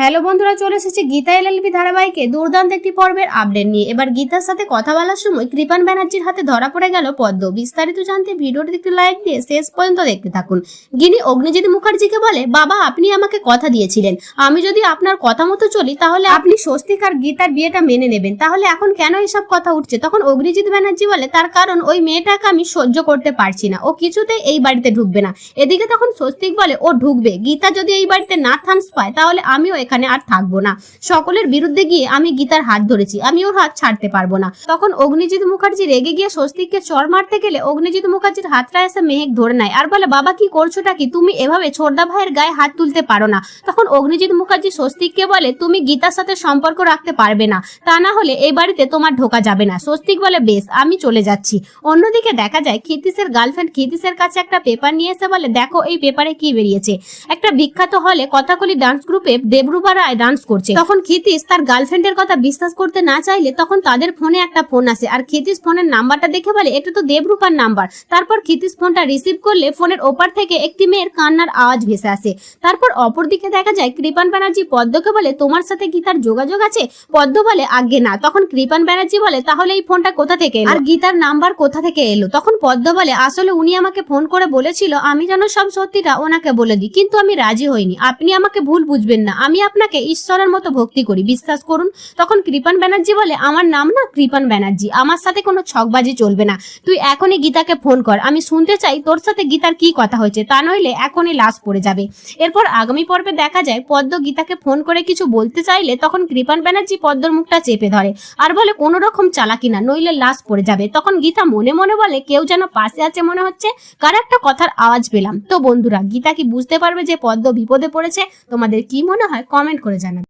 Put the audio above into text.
Hello বন্ধুরা, চলে এসেছে গীতা এলএলবি ধারাবাহিকে। দুর্দান্ত একটি পর্বের আপডেট নিয়ে। এবার গীতার সাথে কথা বলার সময় কৃপান ব্যানার্জির হাতে ধরা পড়ে গেল পদ্ম। বিস্তারিত জানতে ভিডিওটি একটু লাইক দিয়ে শেষ পর্যন্ত দেখতে থাকুন। গিনি অগ্নিজিৎ মুখার্জিকে বলে, বাবা, আপনি আমাকে কথা দিয়েছিলেন। আমি যদি আপনার কথা মতো চলি, তাহলে আপনি স্বস্তিক আর গীতার বিয়েটা মেনে নেবেন। তাহলে এখন কেন এসব কথা উঠছে? তখন অগ্নিজিৎ ব্যানার্জি বলে, তার কারণ ওই মেয়েটাকে আমি সহ্য করতে পারছি না। ও কিছুতেই এই বাড়িতে ঢুকবে না। এদিকে তখন স্বস্তিক বলে, ও ঢুকবে। গীতা যদি এই বাড়িতে না থান্স পায়, তাহলে আমিও এখানে আর থাকব না। সকলের বিরুদ্ধে গিয়ে আমি গীতার হাত ধরেছি, আমি ওর হাত ছাড়তে পারব না। তখন অগ্নিজিৎ মুখার্জি রেগে গিয়ে স্বস্তিককে চর মারতে গেলে অগ্নিজিৎ মুখার্জির হাতটা এসে মেহেক ধরে নেয়। আর বলে, বাবা, কি করছোটা কি? তুমি এভাবে ছোটদা ভাইয়ের গায়ে হাত তুলতে পারো না। তখন অগ্নিজিৎ মুখার্জি স্বস্তিককে বলে, তুমি গীতার সাথে সম্পর্ক রাখতে পারবে না। তা না হলে এই বাড়িতে তোমার ঢোকা যাবে না। স্বস্তিক বলে, বেশ, আমি চলে যাচ্ছি। অন্যদিকে দেখা যায় ক্ষিতিসের গার্লফ্রেন্ড ক্ষিতিসের কাছে একটা পেপার নিয়ে এসে বলে, দেখো, এই পেপারে কি বেরিয়েছে? একটা বিখ্যাত হলে কথাকলি ডান্স গ্রুপে দেবরূপা রায় ডান্স করছে। তখন ক্ষিতিস তার গার্লফ্রেন্ডের কথা বিশ্বাস করতে না চাইলে তখন তাদের ফোনে একটা ফোন আসে। আর ক্ষিতিস ফোনের নাম্বারটা দেখে বলে, এটা তো দেবরূপার নাম্বার তারপর ক্ষিতিস ফোনটা রিসিভ করলে ফোনের ওপার থেকে একটি মেয়ের কান্নার আওয়াজ ভেসে আসে। তারপর অপরদিকে দেখা যায়, কৃপান ব্যানার্জি পদ্মকে বলে, তোমার সাথে কি তার যোগাযোগ আছে? পদ্ম বলে, আগে না। তখন কৃপান ব্যানার্জি বলে, তাহলে এই ফোনটা কোথা থেকে? আর গীতার নাম্বার কোথা থেকে এলো? তখন পদ্ম বলে, আসলে উনি আমাকে ফোন করে বলেছিল, আমি যেন সব সত্যিটা ওনাকে বলে দিই, কিন্তু আমি রাজি হইনি। আপনি আমাকে ভুল বুঝবেন না। আমি আপনাকে ঈশ্বরের মতো ভক্তি করি। বিশ্বাস করুন, তখন কৃপান ব্যানার্জি বলে, আমার নাম না কৃপান ব্যানার্জি। আমার সাথে কোনো ছকবাজি চলবে না। তুই এখনই গীতাকে ফোন কর। আমি শুনতে চাই তোর সাথে গীতার কি কথা হয়েছে। তা নইলে এখনই লাশ পড়ে যাবে। এরপর আগামী পর্বে দেখা যায়, পদ্ম গীতাকে ফোন করে কিছু বলতে চাইলে তখন কৃপান ব্যানার্জি পদ্মর মুখটা চেপে ধরে আর বলে, কোনো রকম চালাকি না, নইলে লাশ পড়ে যাবে। তখন গীতা মনে মনে বলে, কেউ যেন পাশে আছে মনে হচ্ছে, কার একটা কথার আওয়াজ পেলাম। তো বন্ধুরা, গীতা কি বুঝতে পারবে যে পদ্ম বিপদে পড়েছে? তোমাদের কি মনে হয়? কমেন্ট করে জানাবে